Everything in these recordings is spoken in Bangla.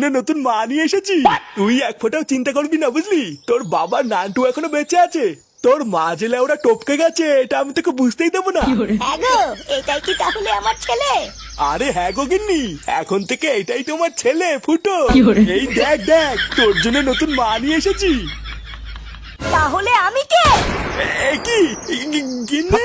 নতুন মা নিয়ে এসেছি। তুই এক ফোঁটাও চিন্তা করবি না বুঝলি? তোর বাবার নানটু এখনও বেঁচে আছে। তোর মা জেলে ওরা টপকে গেছে এটা আমি তোকে বুঝতেই দেবো না। হ্যাঁ গো এটাই কি তাহলে আমার ছেলে? আরে হ্যাঁ গো গিন্নি এখন থেকে এটাই তোমার ছেলে ফুটো। এই দেখ দেখ তোর জন্য নতুন মা নিয়ে এসেছি। তাহলে আমি কে? এ কি? গিন্নি?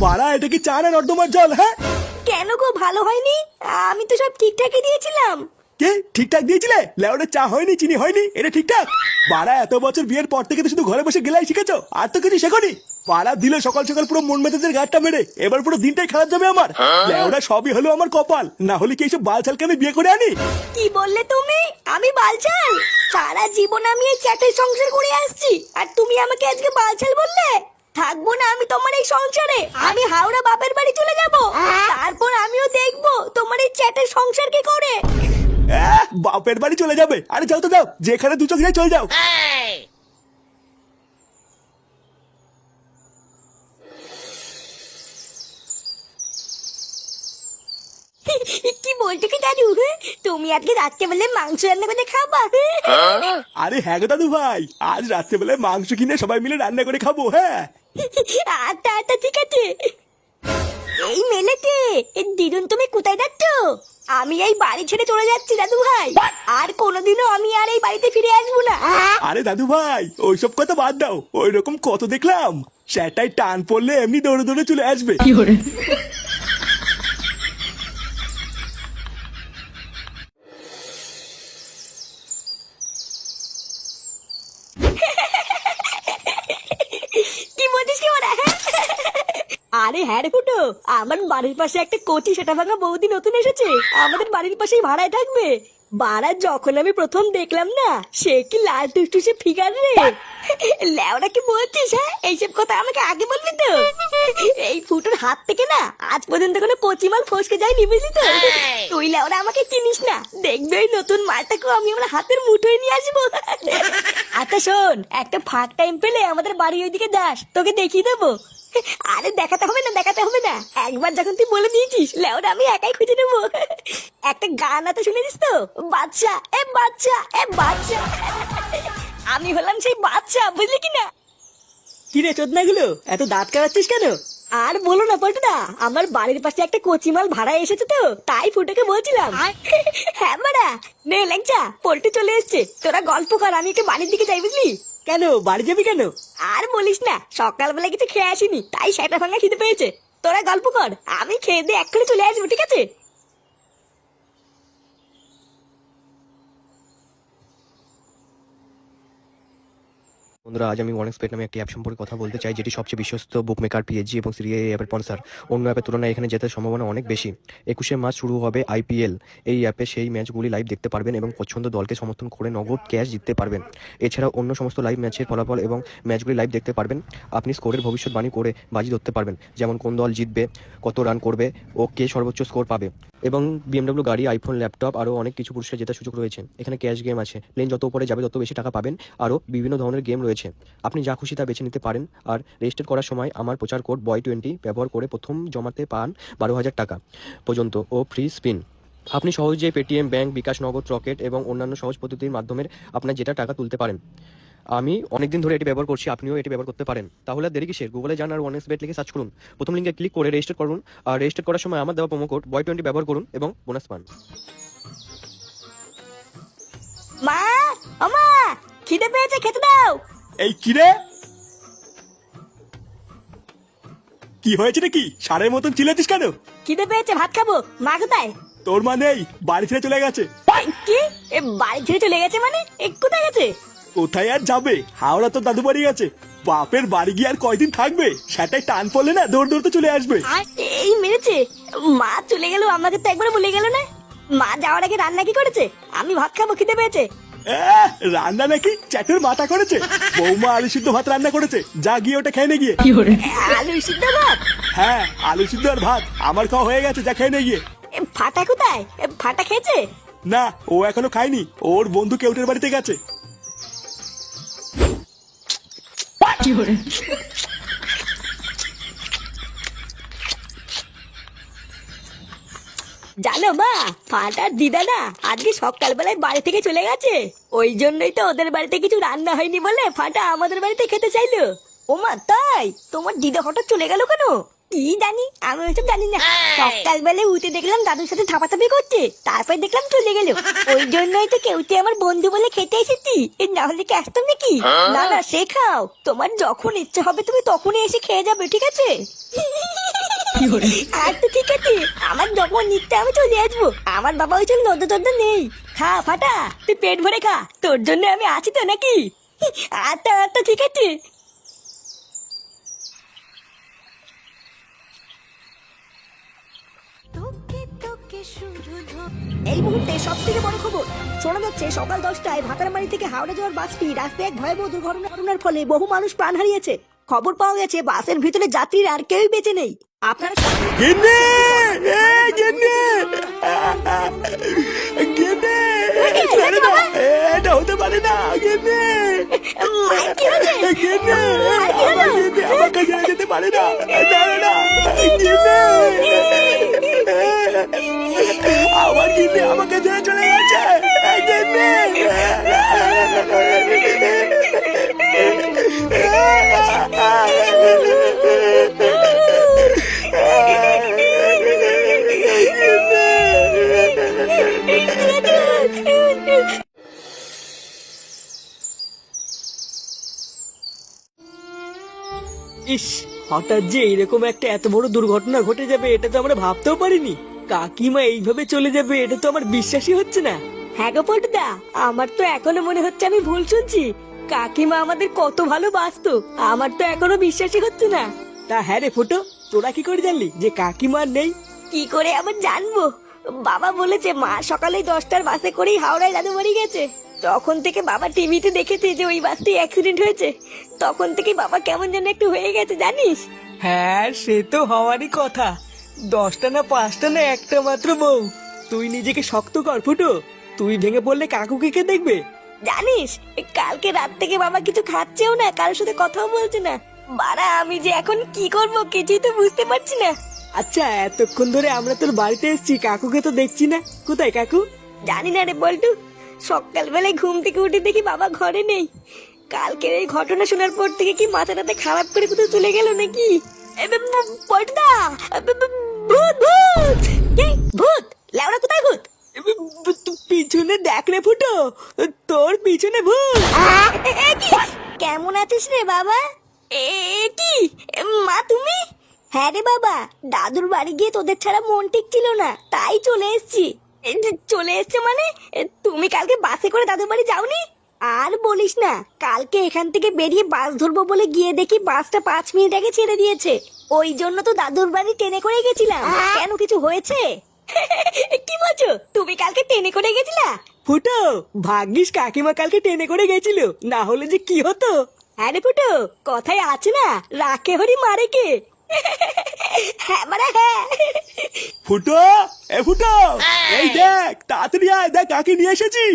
বাড়া এটা কি চা না নর্দমার জল হ্যাঁ? কেন গো ভালো হয়নি? আমি তো সব ঠিকঠাকই দিয়েছিলাম। কে? ঠিকঠাক দিয়েছিলে? লেওড়ে চা হয়নি চিনি হয়নি এটা ঠিকঠাক? বাড়া এত বছর বিয়ের পর থেকে তো শুধু ঘরে বসে গেলাই শিখেছো আর তো কিছু শেখনি? পাড়া দিলে সকাল সকাল পুরো মন মেজাজের গাড়টা মেরে এবার পুরো দিনটাই খারাপ যাবে আমার। লেওড়া সবই হলো আমার কপাল না হলে কি এইসব বালছালকে আমি বিয়ে করে আনি? কি বললে তুমি? আমি বালছাল? সারা জীবন আমি এই চ্যাটের সংসার করে আসছি আর তুমি আমাকে আজকে বালছাল বললে? থাকব না আমি তোমার এই সংসারে। আমি হাওড়া বাপের বাড়ি চলে যাব। তারপর আমিও দেখব তোমার এই চ্যাটের সংসার কি করে। আহ, বাপের বাড়ি চলে যাবে। আরে যাও তো যাও। যেখানে দু চোখ যায় চলে যাও। কি দাদু? তুমি আজকে রাত্রেবেলায় মাংস রান্না করে খাবা? আরে হ্যাঁ গো দাদু ভাই আজ রাত্রেবেলায় মাংস কিনে সবাই মিলে রান্না করে খাব হ্যাঁ? আচ্ছা আচ্ছা ঠিক আছে। এই মেলেতে দিদুন তুমি কোথায় যাচ্ছ? আমি এই বাড়ি ছেড়ে চলে যাচ্ছি দাদু ভাই। আর কোনোদিনও আমি আর এই বাড়িতে ফিরে আসব না। আরে দাদু ভাই ওইসব কথা বাদ দাও ওই রকম কত দেখলাম। সেটাই টান পড়লে এমনি দৌড়ে দৌড়ে চলে আসবে। কি বলছিস কি ওরা আরে হ্যাঁ রে ফুটো, আমার বাড়ির পাশে একটা কচি সেটা ভাঙা বৌদি নতুন এসেছে। আমাদের বাড়ির পাশেই ভাড়ায় থাকবে। বাড়া যখন আমি প্রথম দেখলাম না, সে কি লাল টুসটুসে ফিগার রে। ল্যাওরা কি বলছিস হ্যাঁ? এইসব কথা আমাকে আগে বলবি তো। এই ফুটোর হাত থেকে না, আজ পর্যন্ত কোনো কচি মাল ফসকে যায়নি, বুঝলি তো? তুই ল্যাওরা আমাকে চিনিস না। দেখবে ওই নতুন মালটাকেও আমি আমার হাতের মুঠোয় নিয়ে আসব। আচ্ছা শোন, একটা ফাঁক টাইম পেলে আমাদের বাড়ি ওইদিকে যাস, তোকে দেখিয়ে দেবো। আরে দেখাতে হবে না দেখাতে হবে না। একবার যখন তুই বলে দিয়েছিস লেওরা আমি একাই খুঁজে নেব। একটা গান আছে শুনেছিস তো? বাচ্চা এ বাচ্চা এ বাচ্চা। আমি হলাম সেই বাচ্চা বুঝলি কি না কি রে চোদনাগুলো এত দাঁত কাটাচ্ছিস কেন? আর বলো না পল্টুদা আমার বাড়ির পাশে একটা কচিমাল ভাড়া এসেছে তো তাই ফুটোকে বলছিলাম। হ্যাঁ মারা নে ল্যাংচা পল্টু চলে এসছে। তোরা গল্প কর আমি একটু বাড়ির দিকে যাই বুঝলি? কেন? বাড়ি যাবি কেন? আর বলিস না সকালবেলা কিছু খেয়ে আসিনি, তাই সেটা ভাঙা খিদে পেয়েছে। তোরা গল্প কর, আমি খেয়ে দিয়ে এক্ষুনি চলে আসব, ঠিক আছে? বন্ধুরা, আজ আমি ওয়ানেক্সপেট নামে একটি অ্যাপ সম্পর্কে কথা বলতে চাই, যেটি সবচেয়ে বিশ্বস্ত বুক মেকার পিএইচজি এবং সিরিয়া অ্যাপের স্পন্সার অন্য অ্যাপের তুলনায় এখানে জেতার সম্ভাবনা অনেক বেশি। একুশে মার্চ শুরু হবে আইপিএল এই অ্যাপে সেই ম্যাচগুলি লাইভ দেখতে পারবেন এবং পছন্দ দলকে সমর্থন করে নগদ ক্যাশ জিততে পারবেন। এছাড়াও অন্য সমস্ত লাইভ ম্যাচের ফলাফল এবং ম্যাচগুলি লাইভ দেখতে পারবেন। আপনি স্কোরের ভবিষ্যৎবাণী করে বাজি ধরতে পারবেন। যেমন কোন দল জিতবে, কত রান করবে ও কে সর্বোচ্চ স্কোর পাবে। এবং বিএমডব্লিউ গাড়ি আইফোন ল্যাপটপ আরও অনেক কিছু পুরস্কার জেতার সুযোগ রয়েছে। এখানে ক্যাশ গেম আছে। প্লেন যত উপরে যাবে, তত বেশি টাকা পাবেন। আরও বিভিন্ন ধরনের গেম রয়েছে। আপনি যা খুশি তা বেছে নিতে পারেন। আর রেজিস্টার করার সময় আমার প্রচার কোড বয় টোয়েন্টি ব্যবহার করে প্রথম জমাতে পান বারো হাজার টাকা পর্যন্ত ও ফ্রি স্পিন আপনি সহজেই পেটিএম ব্যাংক বিকাশ, নগদ রকেট এবং অন্যান্য সহজ পদ্ধতির মাধ্যমে আপনার যেটা টাকা তুলতে পারেন। আমি অনেকদিন ধরে এটি ব্যবহার করছি আপনিও এটি ব্যবহার করতে পারেন। তাহলে দেরি কিসের? গুগলে যান আর ওয়ান বেট লিখে সার্চ করুন। প্রথম লিঙ্কে ক্লিক করে রেজিস্টার করুন। আর রেজিস্টার করার সময় আমার দেওয়া প্রোমো কোড বয় টোয়েন্টি ব্যবহার করুন এবং বোনাস পান। মা আমা খিদে পেয়েছে খেতে দাও। এই কিরে কি হয়েছে নাকি? সারের মতন চিলেছিস কেন? খিদে পেয়েছে ভাত খাব। মা কোথায়? তোর মা নেই বাড়ি ছেড়ে চলে গেছে। কি? এ বাড়ি ছেড়ে চলে গেছে মানে? এ কোথায় গেছে? কোথায় আর যাবে? হাওড়া তো দাদু বাড়ি গেছে বাপের বাড়ি গিয়ে আর কয়দিন থাকবে? সেটাই টান পড়লে না দৌড় দৌড়তে চলে আসবে। এই মেরেছে। মা চলে গেল আমাকে তো একবার বলে গেল না। মা যাওয়ার আগে রান্না কি করেছে? আমি ভাত খাব খিদে পেয়েছে। রান্না নাকি চ্যাটের মাথা করেছে? বৌমা আলু সিদ্ধ ভাত রান্না করেছে। যা গিয়ে ওটা খেয়ে নে গিয়ে। আলু সিদ্ধ ভাত? হ্যাঁ আলু সিদ্ধ আর ভাত। আমার খাওয়া হয়ে গেছে যা খেয়ে নে গিয়ে। এ, ফাটা কোথায়? এ, ফাটা খেয়েছে? না ও এখনও খায়নি। ওর বন্ধু কেউটের বাড়িতে গেছে। জানো মা ফাটার দিদা না আজকে সকালবেলায় বাড়ি থেকে চলে গেছে। ওই জন্যই তো ওদের বাড়িতে কিছু রান্না হয়নি বলে ফাটা আমাদের বাড়িতে খেতে চাইলো। ও মা তাই? তোমার দিদা হঠাৎ চলে গেল কেন? কি জানি? আমি ওইসব জানি না। সকালবেলায় উঠে দেখলাম দাদুর সাথে থাপাথাপি করছে। তারপর দেখলাম চলে গেল। ওই জন্যই তো কেউতে আমার বন্ধু বলে খেতে এসেছি। না হলে কি আসতাম নাকি? না না সে খাও। তোমার যখন ইচ্ছে হবে তুমি তখনই এসে খেয়ে যাবে ঠিক আছে? আর তো ঠিক আছে। আমার যখন নিতে আমি চলে আসব। আমার বাবা ওই জন্য নদ্য টদ্য নেই। খা ফাটা। তুই পেট ভরে খা। তোর জন্য আমি আছি তো নাকি? আচ্ছা আচ্ছা ঠিক আছে। এই মুহূর্তে সব থেকে বড় খবর শোনা যাচ্ছে সকাল দশটায় ভাতারমারি থেকে হাওড়া যাওয়ার বাসটি রাস্তায় এক ভয়াবহ দুর্ঘটনার ফলে বহু মানুষ প্রাণ হারিয়েছে। খবর পাওয়া গেছে বাসের ভিতরে যাত্রীরা আর কেউই বেঁচে নেই। আপনারা এটা হতে পারে না? আমার যেতে পারে না। ইস হঠাৎ যে এরকম একটা এত বড় দুর্ঘটনা ঘটে যাবে এটা তো আমরা ভাবতেও পারিনি। কাকিমা এইভাবে চলে যাবে এটা তো আমার বিশ্বাসই হচ্ছে না। হ্যাঁ গো পটুদা আমার তো এখনও মনে হচ্ছে আমি ভুল শুনছি। কাকিমা আমাদের কত ভালো বাসতো আমার তো এখনও বিশ্বাসই হচ্ছে না। তা হ্যাঁ রে ফুটো তোরা কি করে জানলি যে কাকিমা আর নেই? কি করে আবার জানব? বাবা বলেছে মা সকালে দশটার বাসে করেই হাওড়ায় দাদু বাড়ি গেছে। তখন থেকে বাবা টিভিতে দেখেছে যে ওই বাসটি অ্যাক্সিডেন্ট হয়েছে। তখন থেকে বাবা কেমন যেন একটু হয়ে গেছে জানিস? হ্যাঁ সে তো হওয়ারই কথা। দশটা না পাঁচটা না একটা মাত্র বউ। তুই নিজেকে শক্ত কর ফুটো। তুই ভেঙে পড়লে কাকুকে কে দেখবে? জানিস কালকে রাত থেকে বাবা কিছু খাচ্ছেও না কারোর সাথে কথাও বলছে না। বাড়া আমি যে এখন কি করব কিছুই তো বুঝতে পারছি না। আচ্ছা এতক্ষণ ধরে আমরা তোর বাড়িতে এসেছি কাকুকে তো দেখছি না। কোথায় কাকু? জানি না রে বল্টু। সকালবেলায় ঘুম থেকে উঠে দেখি বাবা ঘরে নেই। কালকের এই ঘটনা শোনার পর থেকে কি মাথাটাতে খারাপ করে কোথাও চলে গেল নাকি? পল্টুদা ভূত ভূত! ভূত! লেওড়া কোথায় ভূত? পিছনে দেখ রে ফুটো। তোর পিছনে ভূত। কেমন আছিস রে বাবা? এ কি? মা তুমি? হ্যাঁ রে বাবা দাদুর বাড়ি গিয়ে তোদের ছাড়া মন ঠিক ছিল না তাই চলে এসেছি। চলে এসছে মানে? এ, তুমি কালকে বাসে করে দাদুর বাড়ি যাওনি? আর বলিস না কালকে এখান থেকে বেরিয়ে বাস ধরবো বলে গিয়ে দেখি বাসটা পাঁচ মিনিট আগে ছেড়ে দিয়েছে। ওই জন্য তো দাদুর বাড়ি ট্রেনে করে গেছিলাম। কেন কিছু হয়েছে? কি বলছো? তুমি কালকে ট্রেনে করে গেছিলা? ফুটো ভাগ্যিস কাকিমা কালকে টেনে করে গেছিল। না হলে যে কি হতো? আরে ফুটো কথায় আছে না রাখে হরি মারে কে? হ্যাঁ মানে হ্যাঁ। ফুটো এ ফুটো এই দেখ তাড়াতাড়ি আয় দেখ কাকে নিয়ে এসেছি।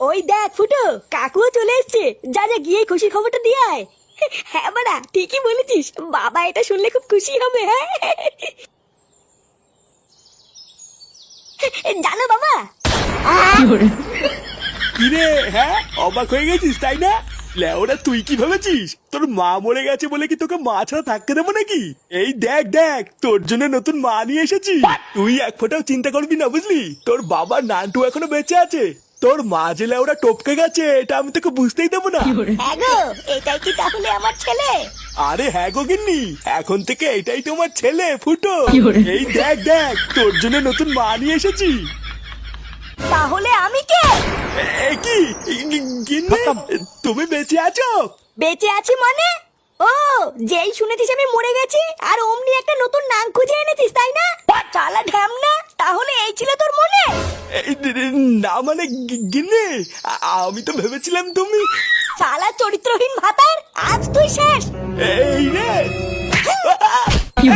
ওই দেখ ফুটো কাকুও চলে এসছে। যা যা গিয়ে খুশি খবরটা দিয়ে আয়। হ্যাঁ বাড়া ঠিকই বলেছিস। বাবা এটা শুনলে খুব খুশি হবে হ্যাঁ। জানো বাবা? কিরে হ্যাঁ অবাক হয়ে গেছিস তাই না? লেওরা তুই কি ভেবেছিস? তোর মা মরে গেছে বলে কি তোকে মা ছাড়া থাকতে দেবো নাকি? এই দেখ দেখ তোর জন্য নতুন মা নিয়ে এসেছি। তুই এক ফোঁটাও চিন্তা করবি না বুঝলি? তোর বাবার নানটু এখনও বেঁচে আছে। তোর মা যে লেওরা টপকে গেছে এটা আমি তোকে বুঝতেই দেবো না। হ্যাঁ এটাই কি তাহলে আমার ছেলে? আরে হ্যাঁ গো গিন্নি এখন থেকে এটাই তোমার ছেলে ফুটো। এই দেখ দেখ তোর জন্য নতুন মা নিয়ে এসেছি। তাহলে আমি কে? কি? গিন্নি? তুমি বেঁচে আছো? বেঁচে আছি মানে? ও যেই শুনেছিস আমি মরে গেছি আর অমনি একটা নতুন নাম খুঁজে এনেছিস তাই না? চালা ঢ্যাম না? তাহলে এই ছিল তোর মনে? না মানে গিন্নি আমি তো ভেবেছিলাম তুমি চালা চরিত্রহীন ভাতার আজ তুই শেষ। এই রে! কি